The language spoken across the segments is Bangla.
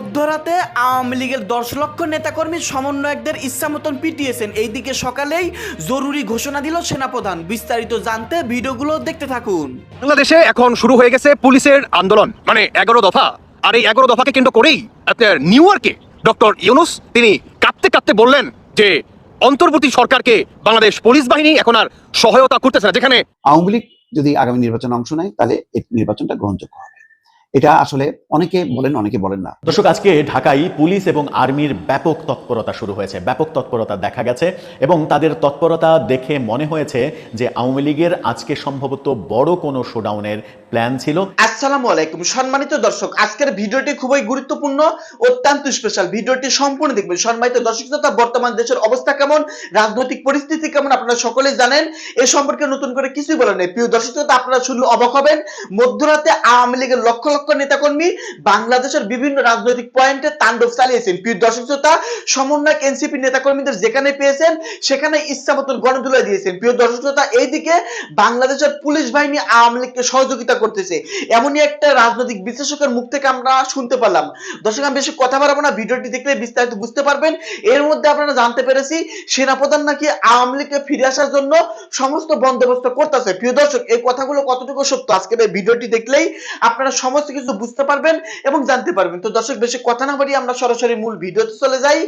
মধ্যরাতে আওয়ামী লীগের দশ লক্ষ নেতাকর্মী সমন্বয়কদের ইচ্ছা মতন পিটিয়েছেন। এইদিকে সকালেই জরুরি ঘোষণা দিল সেনাপ্রধান। বিস্তারিত জানতে ভিডিওগুলো দেখতে থাকুন। বাংলাদেশে এখন শুরু হয়ে গেছে পুলিশের আন্দোলন। মানে এগারো দফা। আর এই এগারো দফাকে কেন্দ্র করেই আপনার নিউ ইয়র্কে ডক্টর ইউনুস তিনি কাঁপতে কাঁপতে বললেন যে অন্তর্বর্তী সরকারকে বাংলাদেশ পুলিশ বাহিনী এখন আর সহায়তা করতেছে না। যেখানে আওয়ামী লীগ যদি আগামী নির্বাচনে অংশ নেয় তাহলে এই নির্বাচনটা গ্রহণযোগ্য হবে। এটা আসলে অনেকে বলেন অনেকে বলেন না। দর্শক, আজকে ঢাকায় পুলিশ এবং আর্মির ব্যাপক তৎপরতা শুরু হয়েছে। ব্যাপক তৎপরতা দেখা গেছে এবং তাদের তৎপরতা দেখে মনে হয়েছে যে আওয়ামী লীগের আজকে সম্ভবত বড় কোনো শোডাউনের প্ল্যান ছিল। আসসালামু আলাইকুম। সম্মানিত দর্শক, আজকের ভিডিওটি খুবই গুরুত্বপূর্ণ, অত্যন্ত স্পেশাল ভিডিওটি সম্পূর্ণ দেখবেন। সম্মানিত দর্শক শ্রোতা, বর্তমান দেশের অবস্থা কেমন? রাজনৈতিক পরিস্থিতি কেমন? আপনারা সকলেই জানেন। এ সম্পর্কে নতুন করে কিছুই বলেন নেই। প্রিয় দর্শক শ্রোতা, আপনারা শুনলে অবাক হবেন। মধ্যরাতে আওয়ামী লীগের লক্ষ লক্ষ নেতাকর্মী বাংলাদেশের বিভিন্ন রাজনৈতিক পয়েন্টে তাণ্ডব চালিয়েছেন। প্রিয় দর্শক শ্রোতা, সমন্বয়ক এনসিপি নেতাকর্মীদের যেখানে পেয়েছেন, সেখানে ইচ্ছা মতন গণতুলে দিয়েছেন। প্রিয় দর্শক শ্রোতা, এইদিকে বাংলাদেশের পুলিশ বাহিনী আওয়ামী লীগকে সহযোগিতা করতেছে। এমনই একটা রাজনৈতিক বিশ্লেষকের মুখ থেকে আমরা শুনতে পারলাম দর্শক, আমি বেশি কথা বাড়াবো না, ভিডিওটি দেখলে বিস্তারিত বুঝতে পারবেন। এর মধ্যে আপনারা জানতে পেরেছি, সেনাপ্রধান নাকি আওয়ামী লীগকে ফিরে আসার জন্য সমস্ত বন্দোবস্ত করতেছে। প্রিয় দর্শক, এই কথাগুলো কতটুকু সত্য? আজকের এই ভিডিওটি দেখলেই আপনারা সমস্ত কিছু বুঝতে পারবেন এবং জানতে পারবেন। তো দর্শক, বেশি কথা না বাড়িয়ে আমরা সরাসরি মূল ভিডিওতে চলে যাই।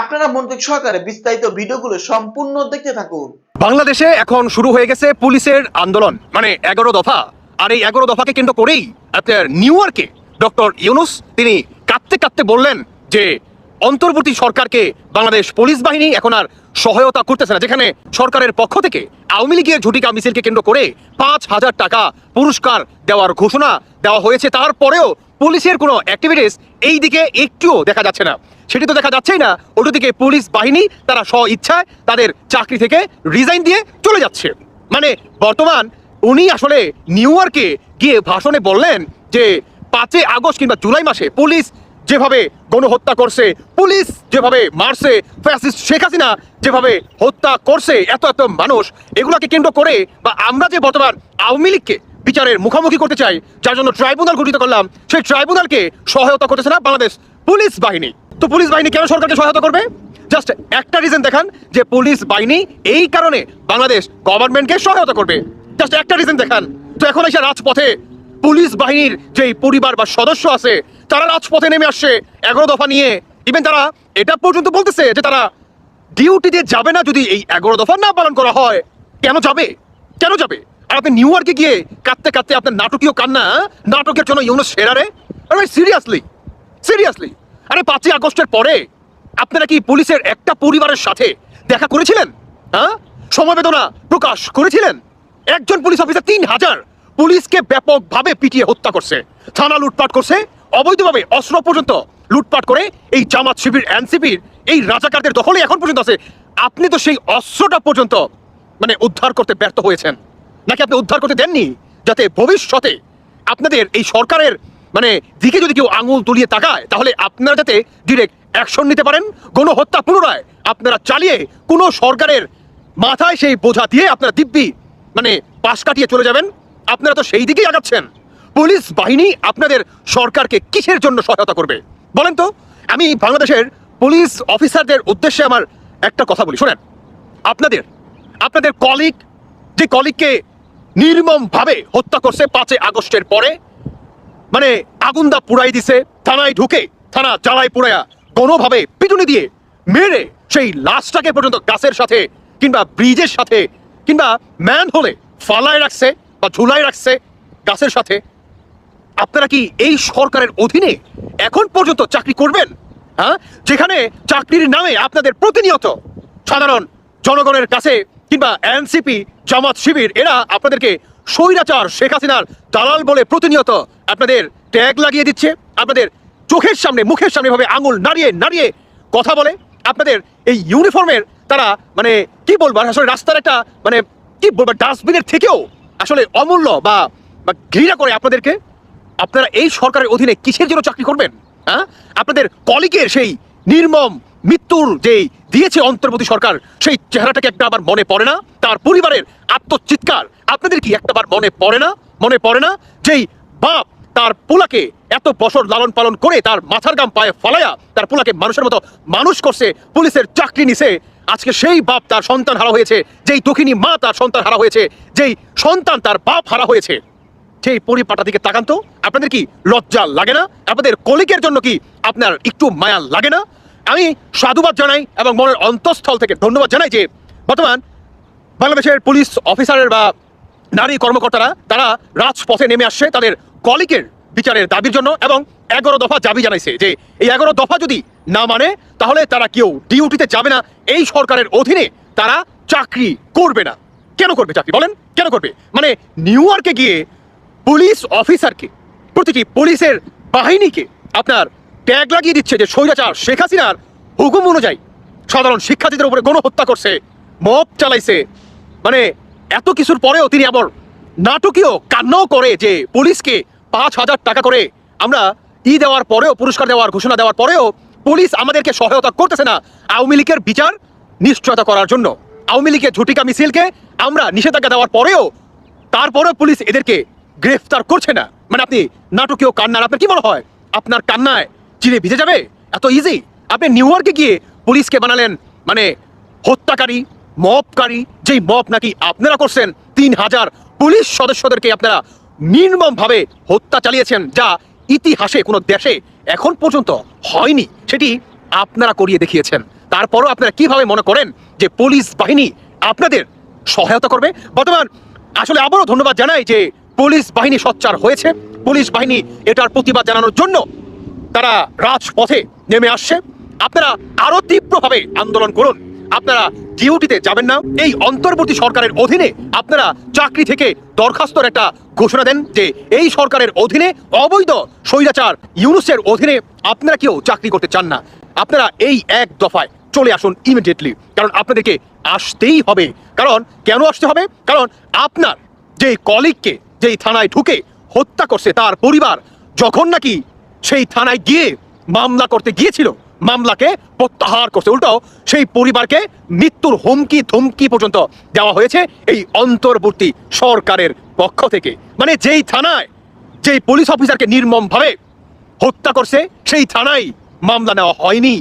আপনারা মনোযোগ সহকারে বিস্তারিত ভিডিওগুলো সম্পূর্ণ দেখতে থাকুন। বাংলাদেশে এখন শুরু হয়ে গেছে পুলিশের আন্দোলন মানে এগারো দফা। আর এই এগারো দফাকে কেন্দ্র করেই আপনার নিউ ইয়র্কে ডক্টর ইউনুস তিনি কাঁদতে কাঁদতে বললেন যে, অন্তর্বর্তী সরকারকে বাংলাদেশ পুলিশ বাহিনী এখন আর সহায়তা করতেছে না। যেখানে সরকারের পক্ষ থেকে আওয়ামী লীগের ঝুটিকা মিছিলকে কেন্দ্র করে পাঁচ হাজার টাকা পুরস্কার দেওয়ার ঘোষণা দেওয়া হয়েছে। তারপরেও পুলিশের কোনো অ্যাক্টিভিটিস এই দিকে একটুও দেখা যাচ্ছে না। সেটি তো দেখা যাচ্ছেই না। অন্যদিকে পুলিশ বাহিনী তারা স্ব ইচ্ছায় তাদের চাকরি থেকে রিজাইন দিয়ে চলে যাচ্ছে। মানে বর্তমান উনি আসলে নিউ ইয়র্কে গিয়ে ভাষণে বললেন যে পাঁচই আগস্ট কিংবা জুলাই মাসে পুলিশ যেভাবে গণহত্যা করছে, পুলিশ যেভাবে মারছে ফ্যাসিস্ট শেখ হাসিনা যেভাবে হত্যা করছে, এত এত মানুষ, এগুলোকে কেন্দ্র করে বা আমরা যে বর্তমান আওয়ামী লীগকে বিচারের মুখোমুখি করতে চাই, যার জন্য ট্রাইব্যুনাল গঠিত করলাম, সেই ট্রাইব্যুনালকে সহায়তা করতেছে না বাংলাদেশ পুলিশ বাহিনী। তো পুলিশ বাহিনী কেন সরকারকে সহায়তা করবে? জাস্ট একটা রিজন দেখান যে পুলিশ বাহিনী এই কারণে বাংলাদেশ গভর্নমেন্টকে সহায়তা করবে। জাস্ট একটা রিজন দেখান। তো এখন এসে রাজপথে পুলিশ বাহিনীর যেই পরিবার বা সদস্য আছে, তারা রাজপথে নেমে আসছে এগারো দফা নিয়ে। ইভেন তারা এটা পর্যন্ত বলতেছে যে তারা ডিউটিতে যাবে না যদি এই এগারো দফা না পালন করা হয়। কেন যাবে? কেন যাবে? আর আপনি নিউ ইয়র্কে গিয়ে কাঁদতে কাঁদতে আপনার নাটকীয় কান্না? নাটকের জন্য ইউনুস সেরারে আরে সিরিয়াসলি সিরিয়াসলি আরে পাঁচই আগস্টের পরে আপনারা কি পুলিশের একটা পরিবারের সাথে দেখা করেছিলেন? হ্যাঁ? সমবেদনা প্রকাশ করেছিলেন? একজন পুলিশ অফিসার তিন হাজার পুলিশকে ব্যাপকভাবে পিটিয়ে হত্যা করছে। থানা লুটপাট করছে। অবৈধভাবে অস্ত্র পর্যন্ত লুটপাট করে এই জামাত শিবির এনসিপির এই রাজাকারদের দখলে এখন পর্যন্ত আছে। আপনি তো সেই অস্ত্রটা পর্যন্ত মানে উদ্ধার করতে ব্যর্থ হয়েছেন। নাকি আপনি উদ্ধার করতে দেননি? যাতে ভবিষ্যতে আপনাদের এই সরকারের মানে দিকে যদি কেউ আঙুল তুলিয়ে তাকায়, তাহলে আপনারা যাতে ডিরেক্ট অ্যাকশন নিতে পারেন। গণহত্যা পুনরায় আপনারা চালিয়ে কোনো সরকারের মাথায় সেই বোঝা দিয়ে আপনারা দিব্যি মানে পাশ কাটিয়ে চলে যাবেন, আপনারা তো সেই দিকেই আগাচ্ছেন। পুলিশ বাহিনী আপনাদের সরকারকে কিসের জন্য সহায়তা করবে? বলেন তো, আমি বাংলাদেশের পুলিশ অফিসারদের উদ্দেশ্যে আমার একটা কথা বলি। শোনেন, আপনাদের আপনাদের কলিগ যে কলিগকে নির্মমভাবে হত্যা করছে পাঁচে আগস্টের পরে মানে আগুন দা পুড়াই দিছে, থানায় ঢুকে, থানা জ্বালাই পুড়াইয়া কোনোভাবে পিটুনি দিয়ে মেরে সেই লাশটাকে পর্যন্ত গাছের সাথে কিংবা ব্রিজের সাথে কিংবা ম্যান হলে ফালায় রাখছে বা ঝুলাই রাখছে গাছের সাথে, আপনারা কি এই সরকারের অধীনে এখন পর্যন্ত চাকরি করবেন? হ্যাঁ? যেখানে চাকরির নামে আপনাদের প্রতিনিয়ত সাধারণ জনগণের কাছে কিংবা এনসিপি জামাত শিবির, এরা আপনাদেরকে স্বৈরাচার, শেখ হাসিনার দালাল বলে প্রতিনিয়ত আপনাদের ট্যাগ লাগিয়ে দিচ্ছে। আপনাদের চোখের সামনে, মুখের সামনে ভাবে আঙুল নাড়িয়ে নাড়িয়ে কথা বলে। আপনাদের এই ইউনিফর্মের তারা মানে কি বলব আসলে রাস্তার একটা মানে কি বলব ডাস্টবিনের থেকেও আসলে অমূল্য বা বা ঘৃণা করে আপনাদেরকে। আপনারা এই সরকারের অধীনে কিসের জন্য চাকরি করবেন? হ্যাঁ? আপনাদের কলিগের সেই নির্মম মৃত্যুর যেই দিয়েছে অন্তর্বর্তী সরকার, সেই চেহারাটাকে একটা আবার মনে পড়ে না? তার পরিবারের আত্মচিৎকার আপনাদের কি একটাবার মনে পড়ে না? মনে পড়ে না? যেই বাপ তার পোলাকে এত বছর লালন পালন করে তার মাথার গাম পায়ে ফলায়া তার পোলাকে মানুষের মতো মানুষ করছে, পুলিশের চাকরি নিছে আজকে সেই বাপ তার সন্তান হারা হয়েছে, যেই দক্ষিণী মা তার সন্তান হারা হয়েছে, যেই সন্তান তার বাপ হারা হয়েছে। সেই পরিপাটা দিকে তাকান তো, আপনাদের কি লজ্জা লাগে না? আপনাদের কলিকের জন্য কি আপনার একটু মায়া লাগে না? আমি সাধুবাদ জানাই এবং মনের অন্তঃস্থল থেকে ধন্যবাদ জানাই যে বর্তমান বাংলাদেশের পুলিশ অফিসারের বা নারী কর্মকর্তারা, তারা রাজপথে নেমে আসছে তাদের কলিকের বিচারের দাবির জন্য এবং এগারো দফা দাবি জানাইছে যে এই এগারো দফা যদি না মানে? তাহলে তারা কেউ ডিউটিতে যাবে না। এই সরকারের অধীনে তারা চাকরি করবে না। কেন করবে চাকরি? বলেন, কেন করবে? মানে নিউ ইয়র্কে গিয়ে পুলিশ অফিসারকে, প্রতিটি পুলিশের বাহিনীকে আপনার ট্যাগ লাগিয়ে দিচ্ছে যে স্বৈরাচার শেখ হাসিনার হুকুম অনুযায়ী সাধারণ শিক্ষার্থীদের উপরে গণহত্যা করছে মপ চালাইছে। মানে এত কিছুর পরেও তিনি আবার নাটকীয় কান্নাও করে যে পুলিশকে পাঁচ হাজার টাকা করে আমরা ই দেওয়ার পরেও, পুরস্কার দেওয়ার ঘোষণা দেওয়ার পরেও পুলিশ আমাদেরকে সহায়তা করতেছে না আওয়ামী লীগের বিচার নিশ্চয়তা করার জন্য। আওয়ামী লীগের ঝুটিকা মিছিলকে আমরা নিষেধাজ্ঞা দেওয়ার পরেও তারপরেও পুলিশ এদেরকে গ্রেফতার করছে না। মানে আপনি নাটকীয় কান্নার, আপনার কি মনে হয়? আপনার কান্নায় চিরে ভিজে যাবে? এত ইজি আপনি নিউ ইয়র্কে গিয়ে পুলিশকে বানালেন মানে হত্যাকারী, মপকারী, যেই মপ নাকি আপনারা করছেন, তিন হাজার পুলিশ সদস্যদেরকে আপনারা নির্মমভাবে হত্যা চালিয়েছেন, যা ইতিহাসে কোনো দেশে এখন পর্যন্ত হয়নি, সেটি আপনারা করিয়ে দেখিয়েছেন। তারপরও আপনারা কীভাবে মনে করেন যে পুলিশ বাহিনী আপনাদের সহায়তা করবে? বর্তমান আসলে আবারও ধন্যবাদ জানাই যে পুলিশ বাহিনী সচ্চার হয়েছে। পুলিশ বাহিনী এটার প্রতিবাদ জানানোর জন্য তারা রাজপথে নেমে আসছে। আপনারা আরও তীব্রভাবে আন্দোলন করুন। আপনারা ডিউটিতে যাবেন না। এই অন্তর্বর্তী সরকারের অধীনে আপনারা চাকরি থেকে দরখাস্তর একটা ঘোষণা দেন যে এই সরকারের অধীনে অবৈধ স্বৈরাচার ইউনুসের অধীনে আপনারা কেউ চাকরি করতে চান না। আপনারা এই এক দফায় চলে আসুন ইমিডিয়েটলি কারণ আপনাদেরকে আসতেই হবে। কারণ কেন আসতে হবে? কারণ আপনার যেই কলিগকে যেই থানায় ঢুকে হত্যা করছে তার পরিবার, যখন নাকি সেই থানায় গিয়ে মামলা করতে গিয়েছিল মামলাকে প্রত্যাহার করছে। উল্টো, সেই পরিবারকে মৃত্যুর হুমকি ধমকি পর্যন্ত দেওয়া হয়েছে এই অন্তর্বর্তী সরকারের পক্ষ থেকে। মানে যেই থানায় যেই পুলিশ অফিসারকে নির্মমভাবে হত্যা করছে, সেই থানায় মামলা নেওয়া হয়নি।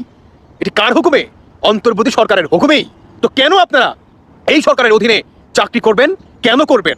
এটি কার হুকুমে? অন্তর্বর্তী সরকারের হুকুমেই। তো কেন আপনারা এই সরকারের অধীনে চাকরি করবেন? কেন করবেন?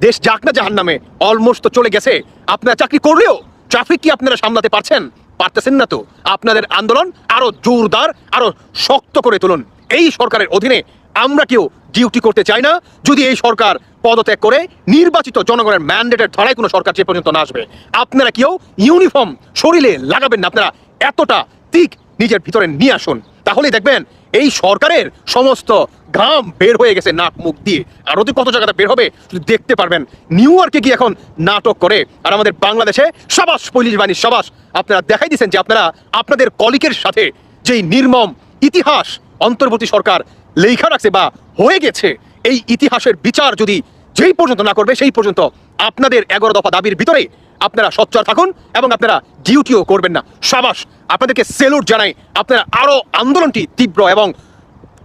দেশ যাক না জাহান নামে অলমোস্ট তো চলে গেছে। আপনারা চাকরি করলেও ট্রাফিক কি আপনারা সামলাতে পারছেন? পারতেছেন না তো? আপনাদের আন্দোলন আরও জোরদার, আরও শক্ত করে তুলুন। এই সরকারের অধীনে আমরা কেউ ডিউটি করতে চাই না। যদি এই সরকার পদত্যাগ করে নির্বাচিত জনগণের ম্যান্ডেটের ধরায় কোনো সরকার যে পর্যন্ত না আসবে, আপনারা কেউ ইউনিফর্ম শরীরে লাগাবেন না। আপনারা এতটা তিক নিজের ভিতরে নিয়ে আসুন। তাহলেই দেখবেন, এই সরকারের সমস্ত ঘাম বের হয়ে গেছে নাক মুখ দিয়ে। আরও কত জায়গাতে বের হবে দেখতে পারবেন। নিউ ইয়র্কে গিয়ে এখন নাটক করে, আর আমাদের বাংলাদেশে সাবাস, পুলিশ বাহিনীর সাবাস। আপনারা দেখাই দিচ্ছেন যে আপনারা আপনাদের কলিকের সাথে যেই নির্মম ইতিহাস অন্তর্বর্তী সরকার লেখা রাখছে বা হয়ে গেছে, এই ইতিহাসের বিচার যদি যেই পর্যন্ত না করবে, সেই পর্যন্ত আপনাদের এগারো দফা দাবির ভিতরে আপনারা সচ্চর থাকুন এবং আপনারা ডিউটিও করবেন না। সাবাস, আপনাদেরকে সেলুট জানাই, আপনারা আরও আন্দোলনটি তীব্র এবং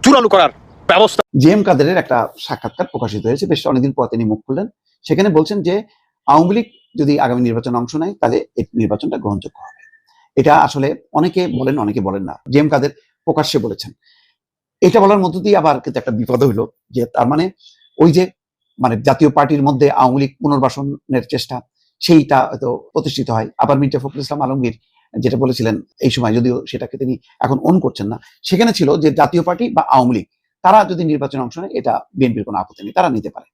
চূড়ালু করার ব্যবস্থা জে এম কাদেরের একটা সাক্ষাৎকার প্রকাশিত হয়েছে, বেশ অনেকদিন পর তিনি মুখ খুললেন। সেখানে বলছেন যে, আওয়ামী লীগ যদি আগামী নির্বাচনে অংশ নেয়, তাহলে এই নির্বাচনটা গ্রহণযোগ্য হবে। এটা আসলে অনেকে বলেন অনেকে বলেন না। জে এম কাদের প্রকাশ্যে বলেছেন। এটা বলার মধ্য দিয়ে আবার কিন্তু একটা বিপদ হইল, যে তার মানে ওই যে মানে জাতীয় পার্টির মধ্যে আওয়ামী লীগ পুনর্বাসনের চেষ্টা, সেইটা হয়তো প্রতিষ্ঠিত হয়। আবার মির্জা ফখরুল ইসলাম আলমগীর যেটা বলেছিলেন এই সময়, যদিও সেটাকে তিনি এখন অন করছেন না, সেখানে ছিল যে জাতীয় পার্টি বা আওয়ামী লীগ, তারা যদি নির্বাচনে অংশ নেয়, এটা বিএনপির কোনো আপত্তি নেই, তারা নিতে পারে।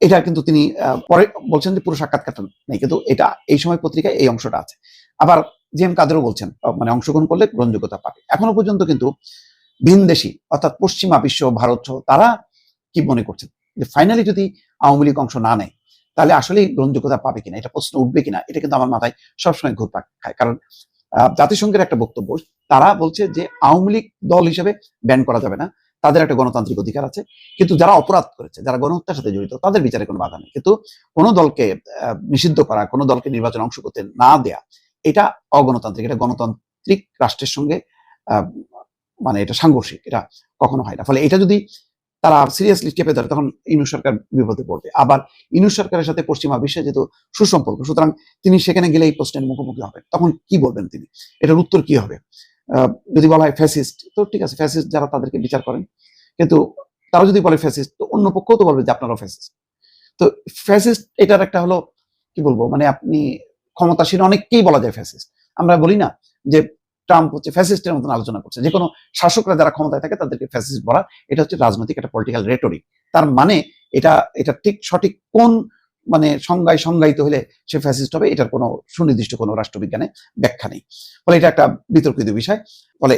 এটা কিন্তু তিনি পরে বলছেন যে পুরো সাক্ষাৎকারটা নেই, কিন্তু এটা এই সময় পত্রিকায় এই অংশটা আছে। আবার জি এম কাদেরও বলছেন মানে অংশগ্রহণ করলে গ্রহণযোগ্যতা পাবে। এখনও পর্যন্ত কিন্তু ভিনদেশি, অর্থাৎ পশ্চিমা বিশ্ব, ভারত সহ তারা কি মনে করছেন? যে ফাইনালি যদি আওয়ামী লীগ অংশ না নেয়, তাহলে আসলেই গ্রহণযোগ্যতা পাবে কিনা, এটা প্রশ্ন উঠবে কিনা, এটা কিন্তু আমার মাথায় সবসময় ঘুরপাক খায়। কারণ জাতিসংঘের একটা বক্তব্য, তারা বলছে যে আওয়ামী লীগ দল হিসেবে ব্যান করা যাবে না, তাদের একটা গণতান্ত্রিক অধিকার আছে, কিন্তু যারা অপরাধ করেছে, যারা গণহত্যার সাথে জড়িত, তাদের বিচারে কোনো বাধা নেই। কিন্তু কোনো দলকে নিষিদ্ধ করা, কোনো দলকে নির্বাচন অংশ করতে না দেয়া, এটা অগণতান্ত্রিক, এটা গণতান্ত্রিক রাষ্ট্রের সঙ্গে মানে এটা সাংঘর্ষিক, এটা কখনো হয় না। ফলে এটা যদি তারা সিরিয়াসলি চেপে ধরে, তখন ইনু সরকার বিপদে পড়বে। আবার ইনু সরকারের সাথে পশ্চিমা বিশ্বে যেহেতু সুসম্পর্ক, সুতরাং তিনি সেখানে গেলে এই প্রশ্নের মুখোমুখি হবেন তখন কি বলবেন তিনি? এটার উত্তর কি হবে? যদি বলা হয় ফ্যাসিস্ট তো ঠিক আছে ফ্যাসিস্ট যারা তাদেরকে বিচার করেন। কিন্তু তারা যদি বলে ফ্যাসিস্ট তো অন্য পক্ষও তো বলবে যে আপনারাও ফ্যাসিস্ট তো ফ্যাসিস্ট এটার একটা হলো, কি বলব মানে আপনি ক্ষমতাসীন অনেককেই বলা যায় ফ্যাসিস্ট আমরা বলি না যে ট্রাম্প হচ্ছে ফ্যাসিস্টের মতন আলোচনা করছে। যে কোনো শাসকরা যারা ক্ষমতায় থাকে তাদেরকে ফ্যাসিস্ট বলা, এটা হচ্ছে রাজনৈতিক একটা পলিটিক্যাল রেটরিক তার মানে এটা এটা ঠিক সঠিক কোন মানে সংজ্ঞায় সংজ্ঞায়িত হলে সে ফ্যাসিস্ট হবে, এটার কোনো সুনির্দিষ্ট কোনো রাষ্ট্রবিজ্ঞানে ব্যাখ্যা নেই। ফলে এটা একটা বিতর্কিত বিষয়। ফলে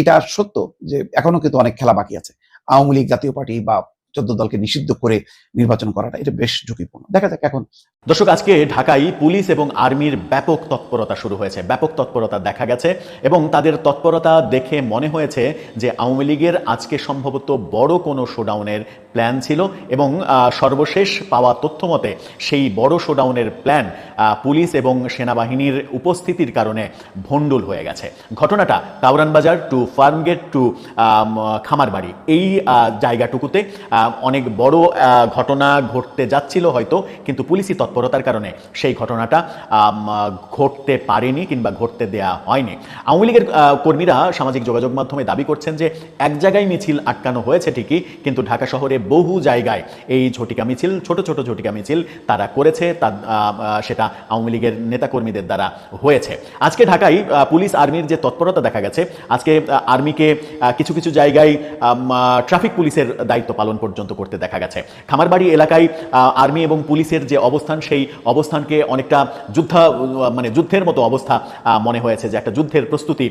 এটা সত্য যে এখনও কিন্তু অনেক খেলা বাকি আছে। আওয়ামী লীগ জাতীয় পার্টি বা চোদ্দ দলকে নিষিদ্ধ করে নির্বাচন করাটা এটা বেশ ঝুঁকিপূর্ণ। দেখা যাক এখন। দর্শক, আজকে ঢাকায় পুলিশ এবং আর্মির ব্যাপক তৎপরতা শুরু হয়েছে। ব্যাপক তৎপরতা দেখা গেছে এবং তাদের তৎপরতা দেখে মনে হয়েছে যে আওয়ামী লীগের আজকে সম্ভবত বড় কোনো শোডাউনের প্ল্যান ছিল এবং সর্বশেষ পাওয়া তথ্য মতে সেই বড় শোডাউনের প্ল্যান পুলিশ এবং সেনাবাহিনীর উপস্থিতির কারণে ভণ্ডুল হয়ে গেছে। ঘটনাটা কাউরান বাজার টু ফার্মগেট টু খামারবাড়ি। এই জায়গাটুকুতে অনেক বড় ঘটনা ঘটতে যাচ্ছিল হয়তো, কিন্তু পুলিশি তৎপরতার কারণে সেই ঘটনাটা ঘটতে পারেনি কিংবা ঘটতে দেয়া হয়নি। আওয়ামী লীগের কর্মীরা সামাজিক যোগাযোগ মাধ্যমে দাবি করছেন যে এক জায়গায় মিছিল আটকানো হয়েছে ঠিকই, কিন্তু ঢাকা শহরে বহু জায়গায় এই ঝটিকা মিছিল, ছোট ছোট ঝটিকা মিছিল তারা করেছে, তা সেটা আওয়ামী লীগের নেতাকর্মীদের দ্বারা হয়েছে। আজকে ঢাকায় পুলিশ আর্মির যে তৎপরতা দেখা গেছে, আজকে আর্মিকে কিছু কিছু জায়গায় ট্রাফিক পুলিশের দায়িত্ব পালন পর্যন্ত করতে দেখা গেছে। খামারবাড়ি এলাকায় আর্মি এবং পুলিশের যে অবস্থান সেই অবস্থানকে অনেকটা যুদ্ধ মানে যুদ্ধের মতো অবস্থা মনে হয়েছে যে একটা যুদ্ধের প্রস্তুতি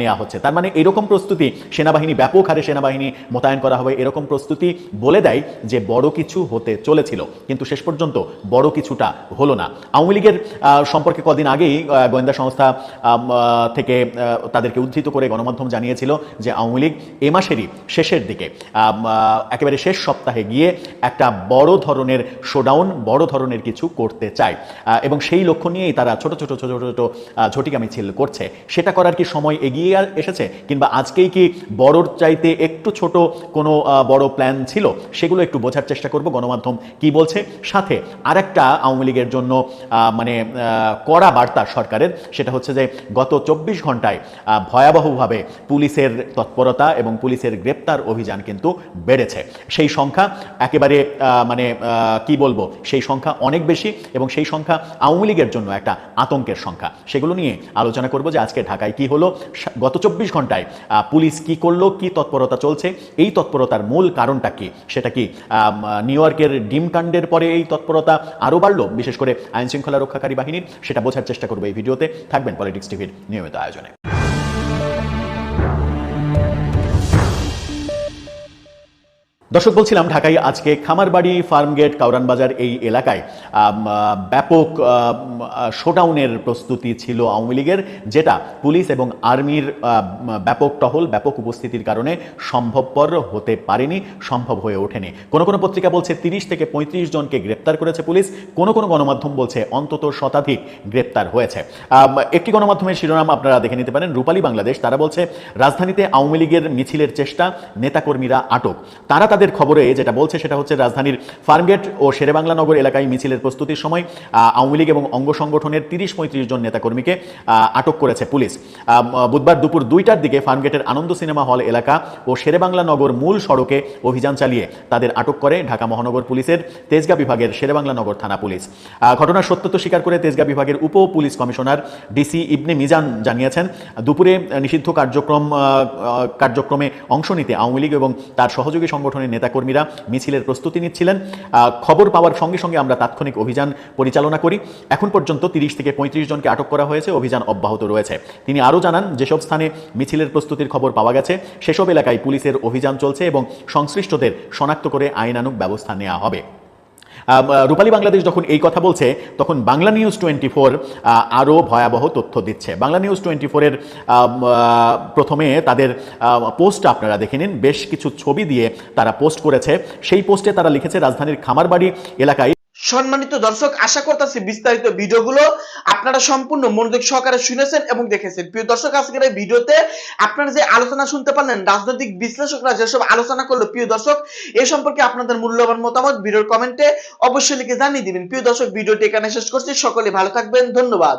নেওয়া হচ্ছে। তার মানে এরকম প্রস্তুতি সেনাবাহিনী ব্যাপক হারে সেনাবাহিনী মোতায়েন করা হবে এরকম প্রস্তুতি বলে দেয় যে বড় কিছু হতে চলেছিল। কিন্তু শেষ পর্যন্ত বড় কিছুটা হলো না। আওয়ামী লীগের সম্পর্কে কদিন আগেই গোয়েন্দা সংস্থা থেকে তাদেরকে উদ্ধৃত করে গণমাধ্যম জানিয়েছিল যে আওয়ামী লীগ এ মাসেরই শেষের দিকে আহ, একেবারে শেষ সপ্তাহে গিয়ে একটা বড় ধরনের শোডাউন বড় ধরনের কিছু করতে চায়। এবং সেই লক্ষ্য নিয়েই তারা ছোট ছোট ছোট ছোট ঝটিকা মিছিল করছে। সেটা করার কি সময় এগিয়ে এসেছে? কিংবা আজকেই কি বড়র চাইতে একটু ছোট কোনো বড় প্ল্যান ছিল? সেগুলো একটু বোঝার চেষ্টা করব। গণমাধ্যম কি বলছে? সাথে আরেকটা আওয়ামী লীগের জন্য মানে কড়া বার্তা সরকারের। সেটা হচ্ছে যে গত চব্বিশ ঘন্টায় ভয়াবহভাবে পুলিশের তৎপরতা এবং পুলিশের গ্রেপ্তার অভিযান কিন্তু বেড়েছে। সেই সংখ্যা একেবারে মানে কি বলব, সেই সংখ্যা অনেক বেশি এবং সেই সংখ্যা আওয়ামী লীগের জন্য একটা আতঙ্কের সংখ্যা। সেগুলো নিয়ে আলোচনা করব যে আজকে ঢাকায় কি হলো গত চব্বিশ ঘন্টায় পুলিশ কি করল, কি তৎপরতা চলছে, এই তৎপরতার মূল কারণটা কি, সেটা কি নিউ ইয়র্কের ডিম কাণ্ডের পরে এই তৎপরতা আরও বাড়লো? বিশেষ করে আইন শৃঙ্খলা রক্ষাকারী বাহিনীর, সেটা বোঝার চেষ্টা করব এই ভিডিওতে। থাকবেন পলিটিক্স টিভির নিয়মিত আয়োজনে। দর্শক, বলছিলাম ঢাকায় আজকে খামারবাড়ি, ফার্মগেট কাউরান বাজার এই এলাকায় ব্যাপক শোডাউনের প্রস্তুতি ছিল আওয়ামী লীগের, যেটা পুলিশ এবং আর্মির ব্যাপক টহল, ব্যাপক উপস্থিতির কারণে সম্ভবপর হতে পারেনি, সম্ভব হয়ে ওঠেনি। কোনো কোনো পত্রিকা বলছে তিরিশ থেকে পঁয়ত্রিশ জনকে গ্রেপ্তার করেছে পুলিশ, কোনো কোনো গণমাধ্যম বলছে অন্তত শতাধিক গ্রেপ্তার হয়েছে। একটি গণমাধ্যমের শিরোনাম আপনারা দেখে নিতে পারেন, রূপালী বাংলাদেশ, তারা বলছে, রাজধানীতে আওয়ামী লীগের মিছিলের চেষ্টা, নেতাকর্মীরা আটক। তারা তাদের খবরে যেটা বলছে সেটা হচ্ছে রাজধানীর ফার্মগেট ও শেরেবাংলা নগর এলাকায় মিছিলের প্রস্তুতির সময় আওয়ামী লীগ এবং অঙ্গ সংগঠনের তিরিশ পঁয়ত্রিশ জন নেতাকর্মীকে আটক করেছে পুলিশ। বুধবার দুপুর দুইটার দিকে ফার্মগেটের আনন্দ সিনেমা হল এলাকা ও শেরেবাংলা নগর মূল সড়কে অভিযান চালিয়ে তাদের আটক করে ঢাকা মহানগর পুলিশের তেজগাঁ বিভাগের শেরেবাংলা নগর থানা পুলিশ। ঘটনার সত্যতা স্বীকার করে তেজগাঁ বিভাগের উপ police commissioner DC Ibne Mizan জানিয়েছেন, দুপুরে নিষিদ্ধ কার্যক্রম কার্যক্রমে অংশ নিতে আওয়ামী লীগ এবং তার সহযোগী সংগঠনের নেতাকর্মীরা মিছিলের প্রস্তুতি নিচ্ছিলেন। খবর পাওয়ার সঙ্গে সঙ্গে আমরা তাৎক্ষণিক অভিযান পরিচালনা করি। এখন পর্যন্ত তিরিশ থেকে পঁয়ত্রিশ জনকে আটক করা হয়েছে, অভিযান অব্যাহত রয়েছে। তিনি আরও জানান, যেসব স্থানে মিছিলের প্রস্তুতির খবর পাওয়া গেছে, সেসব এলাকায় পুলিশের অভিযান চলছে এবং সংশ্লিষ্টদের শনাক্ত করে আইনানুক ব্যবস্থা নেওয়া হবে। রূপালী বাংলাদেশ যখন এই কথা বলছে, তখন বাংলা নিউজ টোয়েন্টি ফোর আরও ভয়াবহ তথ্য দিচ্ছে। বাংলা নিউজ টোয়েন্টি ফোরের প্রথমে তাদের পোস্ট আপনারা দেখে নিন। বেশ কিছু ছবি দিয়ে তারা পোস্ট করেছে। সেই পোস্টে তারা লিখেছে, রাজধানীর খামারবাড়ি এলাকায় সম্মানিত দর্শক, আশা করতেছি বিস্তারিত ভিডিওগুলো আপনারা সম্পূর্ণ মনোযোগ সহকারে শুনেছেন এবং দেখেছেন। প্রিয় দর্শক, আজকের এই ভিডিওতে আপনারা যে আলোচনা শুনতে পারলেন, রাজনৈতিক বিশ্লেষকরা যেসব আলোচনা করল, প্রিয় দর্শক, এ সম্পর্কে আপনাদের মূল্যবান মতামত ভিডিওর কমেন্টে অবশ্যই লিখে জানিয়ে দিবেন। প্রিয় দর্শক, ভিডিওটি এখানে শেষ করছি। সকলে ভালো থাকবেন। ধন্যবাদ।